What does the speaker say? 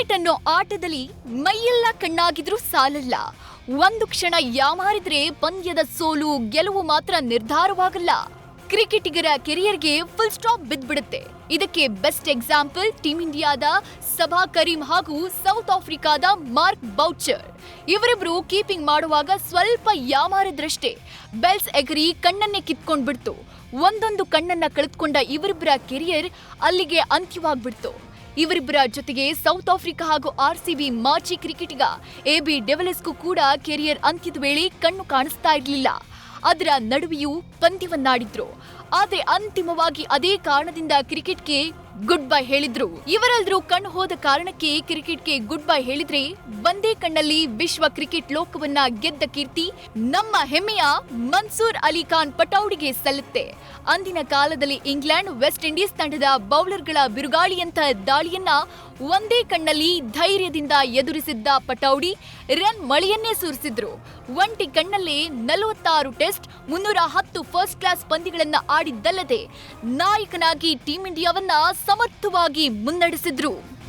Cricket ಅನ್ನೋ ಆಟದಲ್ಲಿ ಮೈಯೆಲ್ಲ ಕಣ್ಣಾಗಿದ್ರೂ ಸಾಲಲ್ಲ. ಒಂದು ಕ್ಷಣ ಯಾಮಾರಿದ್ರೆ ಪಂದ್ಯದ ಸೋಲು, ಗೆಲುವು ಮಾತ್ರ ನಿರ್ಧಾರವಾಗಲ್ಲ. ಕ್ರಿಕೆಟಿಗರ ಕೆರಿಯರ್ಗೆ ಫುಲ್ ಸ್ಟಾಪ್ ಬಿದ್ಬಿಡುತ್ತೆ ಇದಕ್ಕೆ ಬೆಸ್ಟ್ ಎಕ್ಸಾಂಪಲ್ ಟೀಮ್ ಇಂಡಿಯಾದ ಸಭಾ ಕರೀಂ ಹಾಗೂ ಸೌತ್ ಆಫ್ರಿಕಾದ ಮಾರ್ಕ್ ಬೌಚರ್. ಇವರಿಬ್ರು ಕೀಪಿಂಗ್ ಮಾಡುವಾಗ ಸ್ವಲ್ಪ ಯಾಮಾರಿದ್ರಷ್ಟೇ ಬೆಲ್ಸ್ ಎಗರಿ ಕಣ್ಣನ್ನೇ ಕಿತ್ಕೊಂಡ್ಬಿಡ್ತು. ಒಂದೊಂದು ಕಣ್ಣನ್ನ ಕಳೆದುಕೊಂಡ ಇವರಿಬ್ಬರ ಕೆರಿಯರ್ ಅಲ್ಲಿಗೆ ಅಂತ್ಯವಾಗ್ಬಿಡ್ತು. ಇವರಿಬ್ಬರ ಜೊತೆಗೆ ಸೌತ್ ಆಫ್ರಿಕಾ ಹಾಗೂ ಆರ್ಸಿಬಿ ಮಾಜಿ ಕ್ರಿಕೆಟಿಗ ಎಬಿ ಡೆವಲಸ್ಗೂ ಕೂಡ ಕೆರಿಯರ್ ಅಂತ್ಯದ ವೇಳೆ ಕಣ್ಣು ಕಾಣಿಸ್ತಾ ಇರಲಿಲ್ಲ. ಅದರ ನಡುವೆಯೂ ಪಂದ್ಯವನ್ನಾಡಿದ್ರು. ಆದರೆ ಅಂತಿಮವಾಗಿ ಅದೇ ಕಾರಣದಿಂದ ಕ್ರಿಕೆಟ್ಗೆ ಗುಡ್ ಬೈ ಹೇಳಿದ್ರು. ಇವರೆಲ್ಲರೂ ಕಣ್ಣು ಹೋದ ಕಾರಣಕ್ಕೆ ಕ್ರಿಕೆಟ್ಗೆ ಗುಡ್ ಬೈ ಹೇಳಿದ್ರೆ ಒಂದೇ ಕಣ್ಣಲ್ಲಿ ವಿಶ್ವ ಕ್ರಿಕೆಟ್ ಲೋಕವನ್ನ ಗೆದ್ದ ಕೀರ್ತಿ ನಮ್ಮ ಹೆಮ್ಮೆಯ ಮನ್ಸೂರ್ ಅಲಿ ಖಾನ್ ಪಟೌಡಿಗೆ ಸಲ್ಲುತ್ತೆ. ಅಂದಿನ ಕಾಲದಲ್ಲಿ ಇಂಗ್ಲೆಂಡ್, ವೆಸ್ಟ್ ಇಂಡೀಸ್ ತಂಡದ ಬೌಲರ್ಗಳ ಬಿರುಗಾಳಿಯಂತ ದಾಳಿಯನ್ನ ಒಂದೇ ಕಣ್ಣಲ್ಲಿ ಧೈರ್ಯದಿಂದ ಎದುರಿಸಿದ್ದ ಪಟೌಡಿ ರನ್ ಮಳೆಯನ್ನೇ ಸುರಿಸಿದ್ರು. ಒಂಟಿ ಕಣ್ಣಲ್ಲಿ ನಲವತ್ತಾರು ಟೆಸ್ಟ್, ಮುನ್ನೂರ ಹತ್ತು ಫಸ್ಟ್ ಕ್ಲಾಸ್ ಪಂದ್ಯಗಳನ್ನ ಆಡಿದ್ದಲ್ಲದೆ ನಾಯಕನಾಗಿ ಟೀಂ ಇಂಡಿಯಾವನ್ನ ಸಮರ್ಥವಾಗಿ ಮುನ್ನಡೆಸಿದ್ರು.